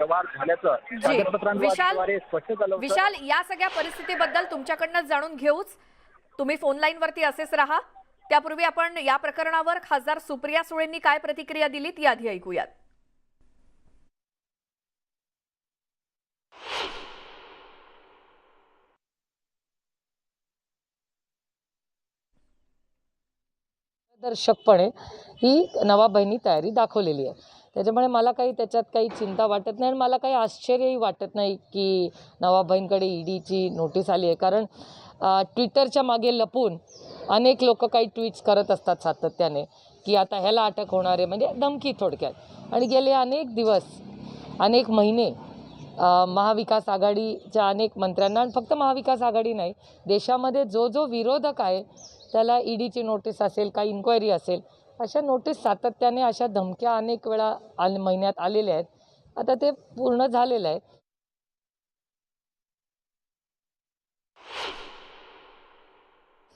व्यवहार झाल्याचं विशाल स्पष्ट झालं विशाल या सगळ्या परिस्थितीबद्दल तुमच्याकडनं जाणून घेऊच. तुम्ही फोन लाईन वरती असेच राहा. त्यापूर्वी आपण या प्रकरणावर खासदार सुप्रिया सुळेंनी काय प्रतिक्रिया दिली ती आधी ऐकूयात. दर्शकपणे ही नवाबाईंनी तयारी दाखवलेली आहे. त्याच्यामुळे मला काही त्याच्यात काही चिंता वाटत नाही आणि मला काही आश्चर्यही वाटत नाही की नवाबाईंकडे ईडीची नोटीस आली आहे. कारण ट्विटरच्या मागे लपून अनेक लोक काही ट्विट्स करत असतात सातत्याने की आता ह्याला अटक होणार आहे. म्हणजे धमकी थोडक्यात. आणि गेले अनेक दिवस अनेक महिने महाविकास आघाडीच्या अनेक मंत्र्यांना आणि फक्त महाविकास आघाडी नाही देशामध्ये जो जो विरोधक आहे त्याला ईडीची नोटीस असेल काही इन्क्वायरी असेल अशा नोटीस सातत्याने अशा धमक्या अनेक वेळा आल महिन्यात आलेल्या आहेत. आता ते पूर्ण झालेलं आहे.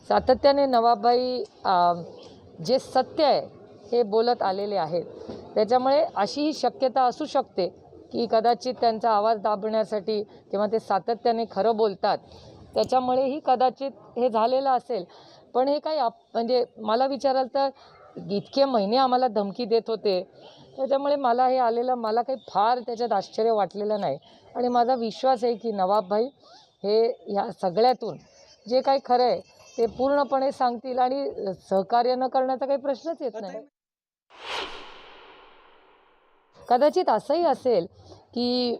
सातत्याने नवाबाई जे सत्य आहे हे बोलत आलेले आहेत. त्याच्यामुळे अशी ही शक्यता असू शकते की कदाचित त्यांचा आवाज दाबण्यासाठी किंवा ते सातत्याने खरं बोलतात. त्याच्यामुळेही कदाचित हे झालेलं असेल. पण हे काही आप म्हणजे मला विचाराल तर इतके महिने आम्हाला धमकी देत होते. त्याच्यामुळे मला हे आलेलं मला काही फार त्याच्यात आश्चर्य वाटलेलं नाही. आणि माझा विश्वास आहे की नवाबभाई हे ह्या सगळ्यातून जे काही खरं आहे ते पूर्णपणे सांगतील आणि सहकार्य न करण्याचा काही प्रश्नच येत नाही. कदाचित असंही असेल की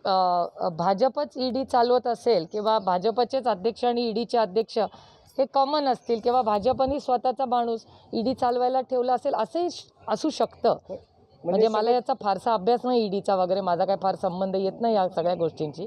भाजपच ईडी चालवत असेल किंवा भाजपचेच अध्यक्ष आणि ईडीचे अध्यक्ष हे कॉमन असतील किंवा भाजपनी स्वतःचा माणूस ईडी चालवायला ठेवला असेल असंही श- असू शकतं. म्हणजे मला याचा फारसा अभ्यास नाही ईडीचा वगैरे माझा काही फार संबंध येत नाही या सगळ्या गोष्टींची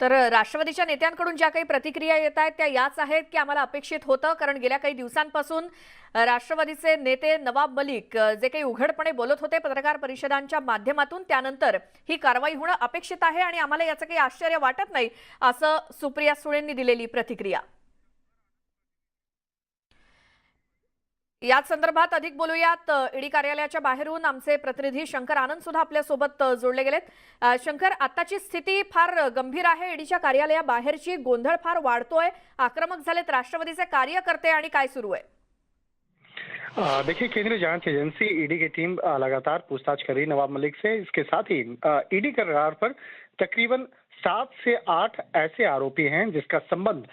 तर राष्ट्रवादीच्या नेत्यांकडून ज्या काही प्रतिक्रिया येत आहेत त्या याच आहेत की आम्हाला अपेक्षित होतं कारण गेल्या काही दिवसांपासून राष्ट्रवादीचे नेते नवाब मलिक जे काही उघडपणे बोलत होते पत्रकार परिषदांच्या माध्यमातून त्यानंतर ही कारवाई होणं अपेक्षित आहे आणि आम्हाला याचं काही आश्चर्य वाटत नाही असं सुप्रिया सुळेंनी दिलेली प्रतिक्रिया. याच संदर्भात अधिक बोलूयात. ईडी कार्यालयाच्या बाहेरून आमचे प्रतिनिधी शंकर आनंद सुद्धा आपल्यासोबत जोडले गेलेत. शंकर आताची स्थिती फार गंभीर आहे. ईडीच्या कार्यालयाबाहेरची गोंधळ फार वाढतोय. आक्रमक झालेत राष्ट्रवादीचे कार्यकर्ते आणि काय सुरू आहे? देखिए केंद्रीय जांच एजेंसी ईडी की टीम लगातार पूछताछ कर रही नवाब मलिक से। इसके साथ ही ईडी के रडार पर तकरीबन सात से आठ ऐसे आरोपी हैं जिसका संबंध